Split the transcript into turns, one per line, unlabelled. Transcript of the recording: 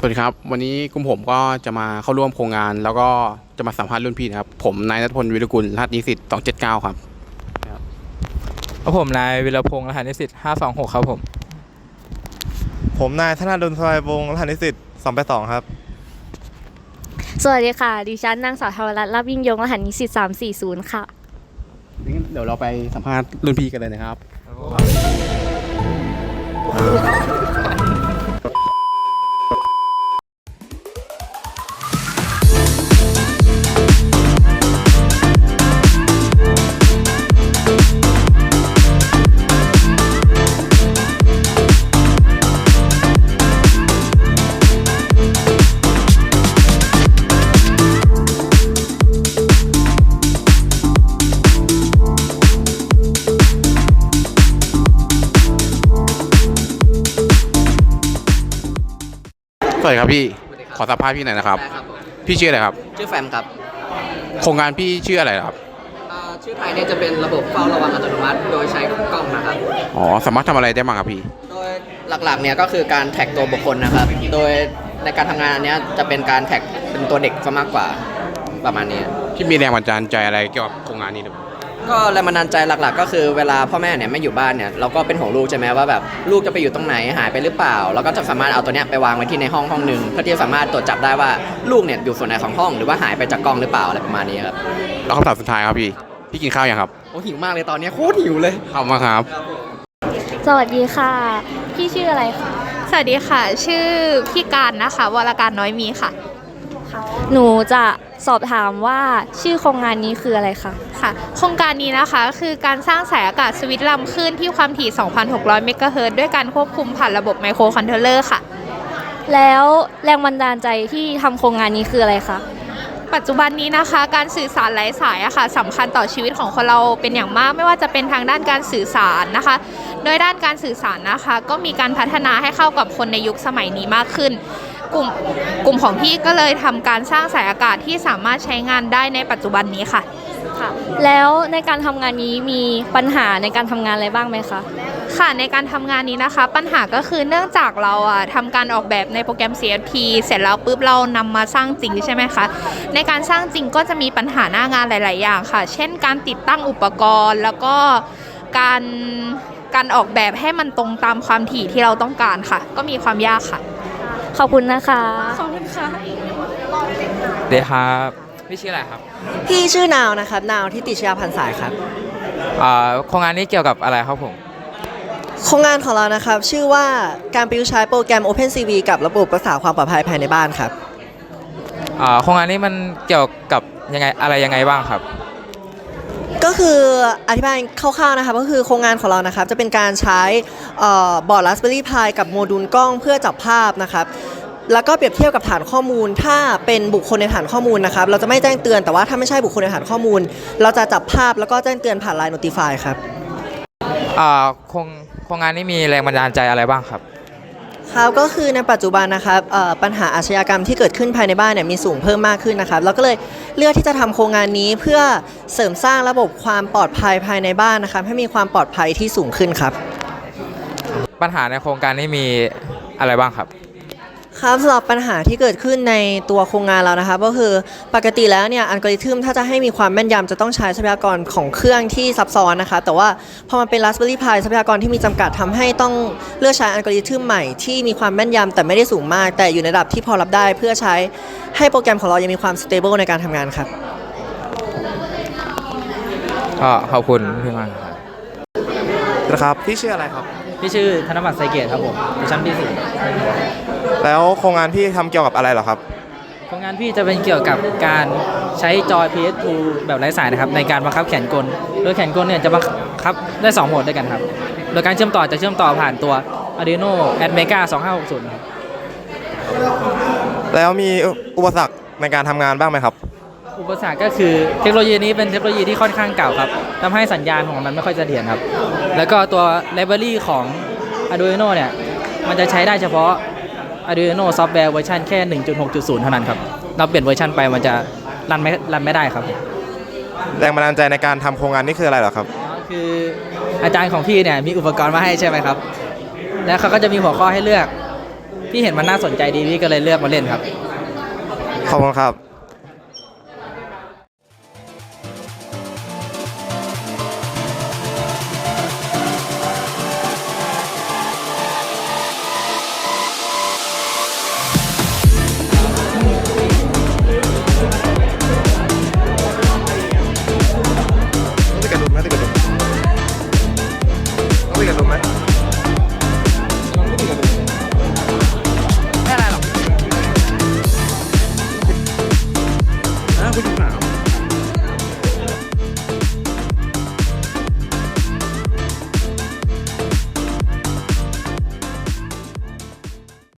สวัสดีครับ วันนี้กลุ่มผมก็จะมาเข้าร่วมโครงงาน แล้วก็จะมาสัมภาษณ์รุ่นพี่นะครับ ผมนายนัทพลวิรกุลรหัสนิสิต279 ครับ
ครับผมนายวิรพงษ์รหัสนิสิต526 ครับผม
ผมนายธนาดลสบายวงศ์รหัสนิสิต282 ครับ
สวัสดีค่ะ ดิฉันนางสาวธวรัตน์รับยิ่งยงรหัสนิสิต340 ค่ะ
งั้นเดี๋ยวเราไปสัมภาษณ์รุ่นพี่กันเลยนะครับ วัสดีครับพี่ ขอสัมภาษณ์พี่หน่อยนะครับ
ได้ครับผม
พี่ชื่ออะไรครับ
ชื่อแฟมครับ
โครงงานพี่ชื่ออะไรครับ
อ่าชื่อไทยเนี่ยจะเป็นระบบเฝ้าระวังอัตโนมัติ โดยใช้กล้องนะครับ
อ๋อ สามารถทำอะไรได้บ้างครับพี่
โดยหลักๆเนี่ยก็คือการแท็กตัวบุคคลนะครับ โดยในการทำงานอันเนี้ยจะเป็นการแท็กเป็นตัวเด็กซะมากกว่าประมาณนี้
พี่มีแรงบันดาลใจอะไรเกี่ยวกับโครงงานนี้หรือเปล่า
ก็แรงบันดาลใจหลัก ๆ ก็คือเวลาพ่อแม่เนี่ยไม่อยู่บ้านเนี่ยเราก็เป็นห่วงลูกใช่ไหมว่าแบบลูกจะไปอยู่ตรงไหนหายไปหรือเปล่าเราก็จะสามารถเอาตัวเนี้ยไปวางไว้ที่ในห้องห้องหนึ่งเพื่อที่จะสามารถตรวจจับได้ว่าลูกเนี่ยอยู่ส่วนไหนของห้อง หรือว่าหายไปจากกล้องหรือเปล่าอะไรประมาณนี้ครับ
แล้วคำถามสุดท้ายครับพี่ พี่กินข้าวยังครับ
โอ้หิวมากเลยตอนเนี้ยโคตรหิวเลย
ข้าวมากครับ
สวัสดีค่ะ พี่ชื่ออะไรคะ
สวัสดีค่ะ ชื่อพี่การนะคะ วรการน้อยมีค่ะ
หนูจะสอบถามว่าชื่อโครงงานนี้คืออะไรคะ
ค่ะ โครงการนี้นะคะคือการสร้างสายอากาศสวิตช์ลำคลื่นที่ความถี่ 2,600 เมกะเฮิรตซ์ด้วยการควบคุมผ่านระบบไมโครคอนโทรลเลอร์ค่ะ
แล้วแรงบันดาลใจที่ทำโครงงานนี้คืออะไรคะ
ปัจจุบันนี้นะคะ การสื่อสารไร้สายอะค่ะสำคัญต่อชีวิตของคนเราเป็นอย่างมาก ไม่ว่าจะเป็นทางด้านการสื่อสารนะคะ โดยด้านการสื่อสารนะคะ ก็มีการพัฒนาให้เข้ากับคนในยุคสมัยนี้มากขึ้น กลุ่มกลุ่มของพี่ก็เลยทำการสร้างสายอากาศที่สามารถใช้งานได้ในปัจจุบันนี้ค่ะ
แล้วในการทำงานนี้มีปัญหาในการทำงานอะไรบ้างไหมคะ
ค่ะในการทำงานนี้นะคะ ปัญหาก็คือเนื่องจากเราอะทำการออกแบบในโปรแกรม CFT เสร็จแล้วปุ๊บเรานำมาสร้างจริงใช่ไหมคะ ในการสร้างจริงก็จะมีปัญหาหน้างานหลาย ๆ อย่างค่ะ เช่น การติดตั้งอุปกรณ์แล้วก็การการออกแบบให้มันตรงตามความถี่ที่เราต้องการค่ะ ก็มีความยากค่ะ
ขอบคุณนะคะ
ขอบคุณค่ะ
เดี๋ยวครับพี่ชื่ออะไรครับ
พี่ชื่อนาวนะครับนาวทิติชยาพันสายครับ
อ่าโครงงานนี้เกี่ยวกับอะไรครับผม
โครงงานของเรานะครับ ชื่อว่าการประยุกต์ใช้โปรแกรม OpenCV กับระบบรักษาความปลอดภัยภายในบ้านครับ
อ่าโครงงานนี้มันเกี่ยวกับยังไงอะไรยังไงบ้างครับ
ก็คืออธิบายคร่าวๆนะครับก็คือโครงงานของเรานะครับจะเป็นการใช้บอร์ด Raspberry Pi กับโมดูลกล้องเพื่อจับภาพนะครับแล้วก็เปรียบเทียบกับฐานข้อมูล ถ้าเป็นบุคคลในฐานข้อมูลนะครับ เราจะไม่แจ้งเตือนแต่ว่าถ้าไม่ใช่บุคคลในฐานข้อมูล เราจะจับภาพแล้วก็แจ้งเตือนผ่าน Line Notify ครับ
อ่าโครงโครงงานนี้มีแรงบันดาลใจอะไรบ้างครับ
ครับก็คือในปัจจุบันนะครับปัญหาอาชญากรรมที่เกิดขึ้นภายในบ้านเนี่ยมีสูงเพิ่มมากขึ้นนะครับเราก็เลยเลือกที่จะทำโครงงานนี้เพื่อเสริมสร้างระบบความปลอดภัยภายในบ้านนะครับให้มีความปลอดภัยที่สูงขึ้นครับ
ปัญหาในโครงการนี้มีอะไรบ้างครับ
ครับสำหรับปัญหาที่เกิดขึ้นในตัวโครงงานเรานะครับก็คือปกติแล้วเนี่ยอัลกอริทึมถ้าจะให้มีความแม่นยำจะต้องใช้ทรัพยากรของเครื่องที่ซับซ้อนนะคะ แต่ว่าพอมันเป็น Raspberry Pi ทรัพยากรที่มีจำกัดทำให้ต้องเลือกใช้อัลกอริทึมใหม่ที่มีความแม่นยำแต่ไม่ได้สูงมาก แต่อยู่ในระดับที่พอรับได้เพื่อใช้ให้โปรแกรมของเรายังมีความ stable ในการทำงานครับ
ก็ขอบคุณพี่มากครับ
นะครับพี่ชื่ออะไรครับ
พี่ชื่อธนบัตรไซเกตครับผมอยู่ชั้นปีสี่
แล้วโครงงานพี่ทำเกี่ยวกับอะไรเหรอครับ
โครงงานพี่จะเป็นเกี่ยวกับการใช้จอย PS2 แบบไร้สายนะครับในการบังคับแขนกล โดยแขนกลเนี่ยจะบังคับได้2โหมดด้วยกันครับ โดยการเชื่อมต่อจะเชื่อมต่อผ่านตัว Arduino Atmega 2560ครับ
แล้วมีอุปสรรคในการทำงานบ้างไหมครับ
อุปสรรคก็คือเทคโนโลยีนี้เป็นเทคโนโลยีที่ค่อนข้างเก่าครับทำให้สัญญาณของมันไม่ค่อยเสถียรครับ แล้วก็ตัวไลบรารีของ Arduino เนี่ยมันจะใช้ได้เฉพาะ Arduino ซอฟต์แวร์เวอร์ชันแค่ 1.6.0 เท่านั้นครับเราเปลี่ยนเวอร์ชันไปมันจะรันไม่รันไม่ได้ครับ
แรงบันดาลใจในการทำโครงงานนี้คืออะไรเหรอครับ
คืออาจารย์ของพี่เนี่ยมีอุปกรณ์มาให้ใช่ไหมครับ แล้วเขาก็จะมีหัวข้อให้เลือก พี่เห็นมันน่าสนใจดีพี่ก็เลยเลือกมาเล่นครับ
ขอบคุณครับ now.